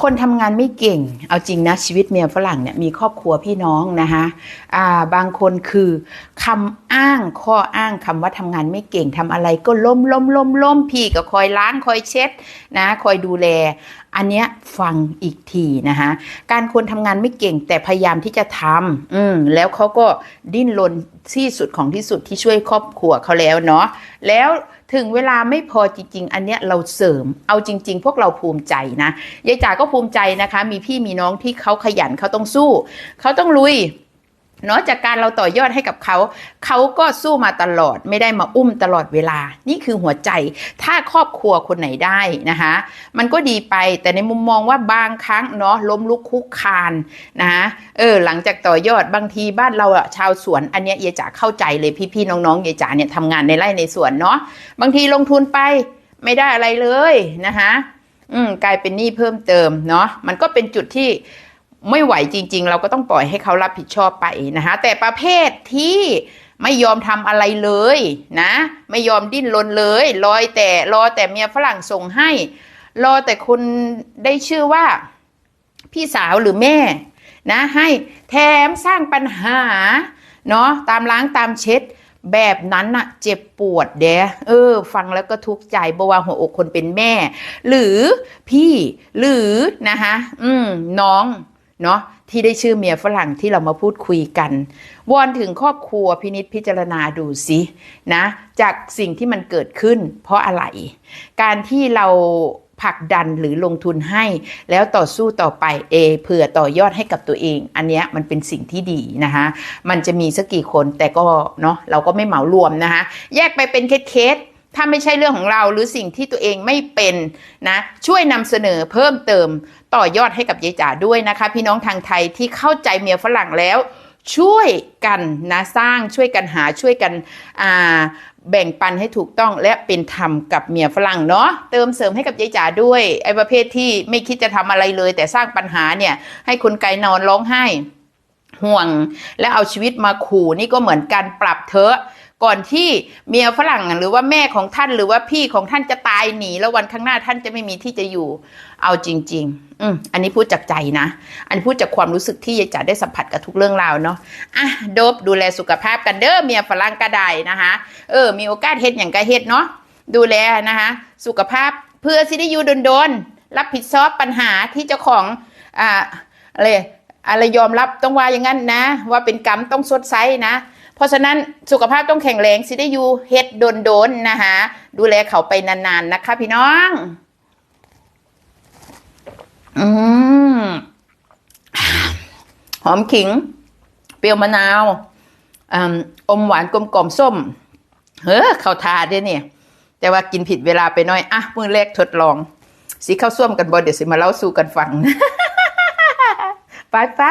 คนทำงานไม่เก่ง เอาจริงนะชีวิตเมียฝรั่งเนี่ยมีครอบครัวพี่น้องนะคะอ่าบางคนคือคำอ้างข้ออ้างคำว่าทำงานไม่เก่งทำอะไรก็ล้มล้มล้มล้มพี่ก็คอยล้างคอยเช็ดนะคอยดูแล อันเนี้ยฟังอีกทีนะคะการคนทำงานไม่เก่งแต่พยายามที่จะทำอืมแล้วเขาก็ดิ้นรนที่สุดของที่สุดที่ช่วยครอบครัวเขาแล้วเนาะแล้ว ถึงเวลาไม่พอจริง ๆ อันเนี้ยเราเสริม เอาจริง ๆ พวกเราภูมิใจนะยายจ๋าก็ภูมิใจนะคะ มีพี่มีน้องที่เขาขยันเขาต้องสู้ เขาต้องลุย เนาะจากการเราต่อยอดให้กับเขา เขาก็สู้มาตลอดไม่ได้มาอุ้มตลอดเวลา นี่คือหัวใจถ้าครอบครัวคนไหนได้นะคะมันก็ดีไปแต่ในมุมมองว่าบางครั้งเนาะล้มลุกคุกคานนะะเออหลังจากต่อยอดบางทีบ้านเราอะชาวสวนอันเนี้ยเยจ๋าเข้าใจเลยพี่ๆน้องๆเยจ๋าเนี่ยทำงานในไร่ในสวนเนาะบางทีลงทุนไปไม่ได้อะไรเลยนะคะอืมกลายเป็นหนี้เพิ่มเติมเนาะมันก็เป็นจุดที่ ไม่ไหวจริง ๆ เราก็ต้องปล่อยให้เขารับผิดชอบไปนะคะแต่ประเภทที่ไม่ยอมทำอะไรเลยนะ ไม่ยอมดิ้นรนเลยรอยแต่รอแต่เมียฝรั่งส่งให้ รอแต่คนได้ชื่อว่า พี่สาวหรือแม่นะให้แถมสร้างปัญหาเนาะตามล้างตามเช็ดแบบนั้นน่ะเจ็บปวดเด้เออ ฟังแล้วก็ทุกข์ใจบวาหัวอกคนเป็นแม่ หรือพี่หรือนะคะอืมน้อง เนาะที่ได้ชื่อเมียฝรั่งที่เรามาพูดคุยกันวอนถึงครอบครัวพินิษพิจารณาดูสินะจากสิ่งที่มันเกิดขึ้น เพราะอะไร การที่เราผลักดันหรือลงทุนให้ แล้วต่อสู้ต่อไปเอเผื่อต่อยอดให้กับตัวเอง อันนี้มันเป็นสิ่งที่ดีนะคะมันจะมีสักกี่คนแต่ก็เนาะเราก็ไม่เหมารวมนะคะแยกไปเป็นเคส ถ้าไม่ใช่เรื่องของเราหรือสิ่งที่ตัวเองไม่เป็นนะ ช่วยนำเสนอเพิ่มเติมต่อยอดให้กับยายจ๋าด้วยนะคะ พี่น้องทางไทยที่เข้าใจเมียฝรั่งแล้ว ช่วยกันนะสร้างช่วยกันหาช่วยกันอ่าแบ่งปันให้ถูกต้องและเป็นธรรมกับเมียฝรั่งเนาะเติมเสริมให้กับยายจ๋าด้วยไอ้ประเภทที่ไม่คิดจะทำอะไรเลย แต่สร้างปัญหาเนี่ยให้คนไกลนอนร้องไห้ ห่วง และเอาชีวิตมาขู่นี่ก็เหมือนการปรับเถอก่อนที่เมียฝรั่งหรือว่าแม่ของท่านหรือว่าพี่ของท่านจะตายหนี แล้ววันข้างหน้าท่านจะไม่มีที่จะอยู่เอาจริง ๆ อืมอันนี้พูดจากใจนะ อันนี้พูดจากความรู้สึกที่ยายจ๋าได้สัมผัสกับทุกเรื่องราวเนาะอะโดบดูแลสุขภาพกันเด้อเมียฝรั่งก็ได้นะคะเออ มีโอกาสเฮ็ดอย่างก็เฮ็ดเนาะดูแลนะคะสุขภาพเพื่อสิได้อยู่โดนๆรับผิดชอบปัญหาที่เจ้าของอ่าอะไร อะไรยอมรับต้องว่าอย่างนั้นนะ ว่าเป็นกรรมต้องสดใสนะ เพราะฉะนั้นสุขภาพต้องแข็งแรงสิได้อยู่เฮ็ดโดนโดนนะคะดูแลเขาไปนานๆนะคะ พี่น้อง อืมหอมขิง เปรี้ยวมะนาวอมหวานกลมกล่อมส้ม เฮ้อเข้าทาด้เนี่ย แต่ว่ากินผิดเวลาไปน่อย อะมือแรกทดลองสิเข้าวส้วมกันบ่เดี๋ยวสิมาเล่าสู่กันฟัง ไปไป